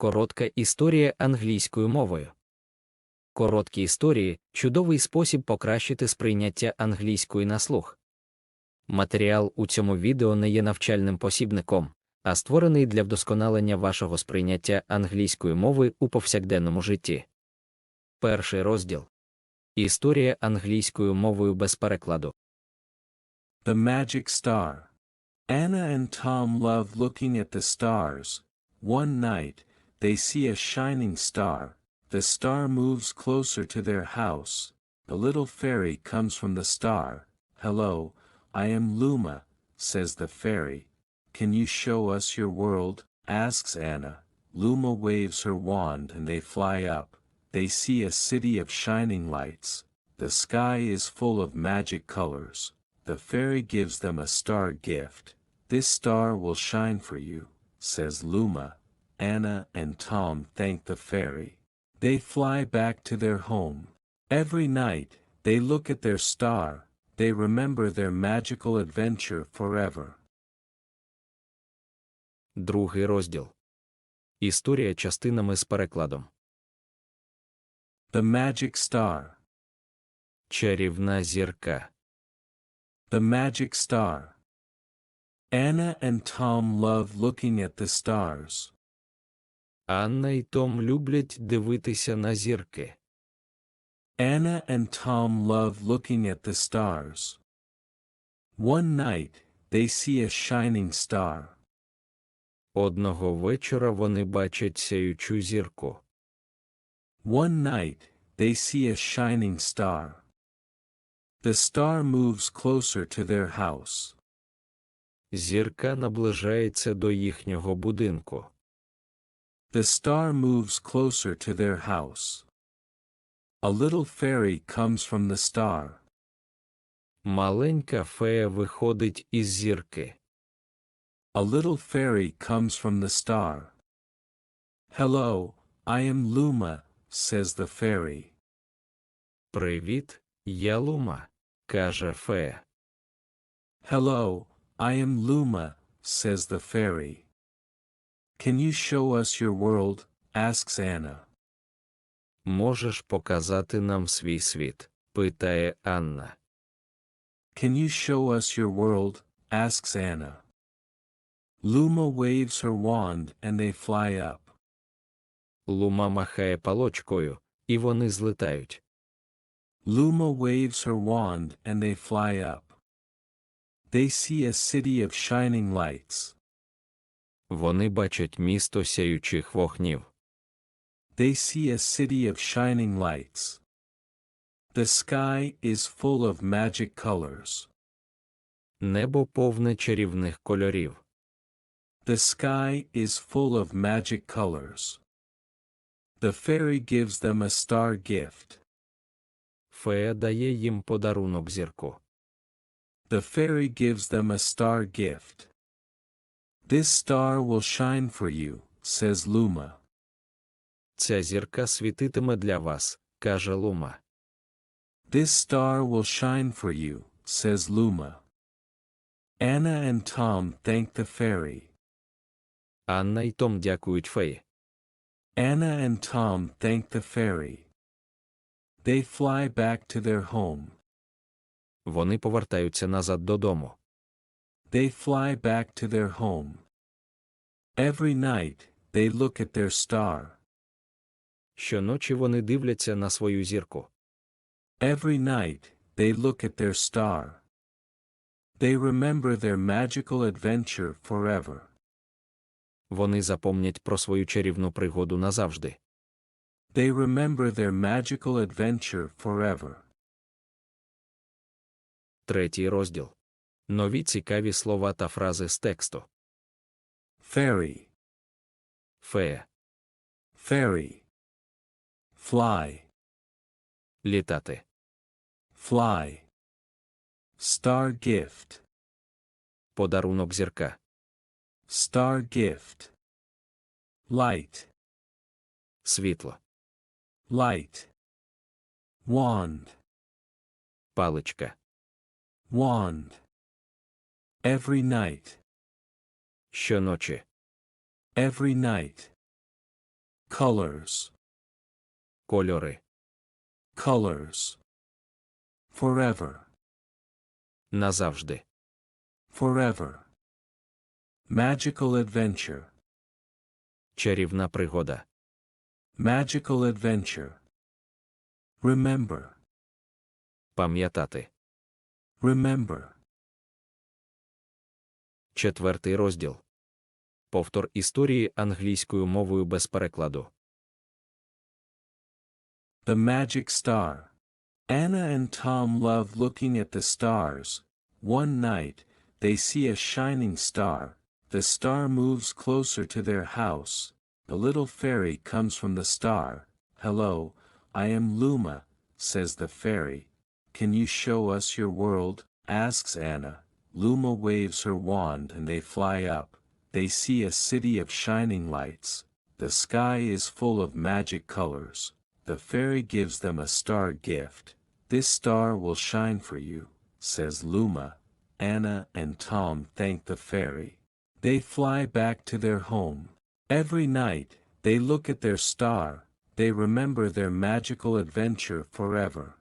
Коротка історія англійською мовою. Короткі історії чудовий спосіб покращити сприйняття англійської на слух. Матеріал у цьому відео не є навчальним посібником, а створений для вдосконалення вашого сприйняття англійської мови у повсякденному житті. Перший розділ Історія англійською мовою без перекладу. The Magic Star. Anna and Tom love looking at the stars. One night, they see a shining star. The star moves closer to their house. A little fairy comes from the star. Hello, I am Luma, says the fairy. Can you show us your world? asks Anna. Luma waves her wand and they fly up. They see a city of shining lights. The sky is full of magic colors. The fairy gives them a star gift. This star will shine for you, says Luma. Anna and Tom thank the fairy. They fly back to their home. Every night, they look at their star. They remember their magical adventure forever. Другий розділ Історія частинами з перекладом. The Magic Star. Чарівна зірка. The Magic Star. Anna and Tom love looking at the stars. Анна і Том люблять дивитися на зірки. Anna and Tom love looking at the stars. One night, they see a shining star. Одного вечора вони бачать сяючу зірку. One night, they see a shining star. The star moves closer to their house. Зірка наближається до їхнього будинку. The star moves closer to their house. A little fairy comes from the star. Маленька фея виходить із зірки. A little fairy comes from the star. Hello, I am Luma, says the fairy. Привіт, я Лума, каже фея. Hello, I am Luma, says the fairy. Can you show us your world? asks Anna. Можеш показати нам свій світ? питає Анна. Can you show us your world? asks Anna. Luma waves her wand and they fly up. Лума махає палочкою, і вони злетають. Luma waves her wand and they fly up. They see a city of shining lights. Вони бачать місто сяючих вогнів. They see a city of shining lights. The sky is full of magic colors. Небо повне чарівних кольорів. The sky is full of magic colors. The fairy gives them a star gift. Фея дає їм подарунок зірку. The fairy gives them a star gift. This star will shine for you, says Luma. Ця зірка світитиме для вас, каже Лума. This star will shine for you, says Luma. Anna and Tom thank the fairy. Анна й Том дякують феї. Anna and Tom thank the fairy. They fly back to their home. Вони повертаються назад додому. They fly back to their home. Every night, they look at their star. Щоночі вони дивляться на свою зірку. Every night, they look at their star. They remember their magical adventure forever. Вони запомнять про свою чарівну пригоду назавжди. They remember their magical adventure forever. Третій розділ. Нові цікаві слова та фрази з тексту. Fairy, Фея. fairy. Fly, Літати. fly. Star gift, Подарунок зірка. star gift. Light, Світло. light. Wand, Паличка. wand. Every night, Щоночі. every night. colors, кольори, colors. Forever, назавжди, forever. Magical adventure, чарівна пригода, magical adventure. Remember, пам'ятати. remember. Четвертий розділ. Повтор історії англійською мовою без перекладу. The Magic Star. Anna and Tom love looking at the stars. One night, they see a shining star. The star moves closer to their house. The little fairy comes from the star. Hello, I am Luma, says the fairy. Can you show us your world? asks Anna. Luma waves her wand and they fly up. They see a city of shining lights. The sky is full of magic colors. The fairy gives them a star gift. This star will shine for you, says Luma. Anna and Tom thank the fairy. They fly back to their home. Every night, they look at their star. They remember their magical adventure forever.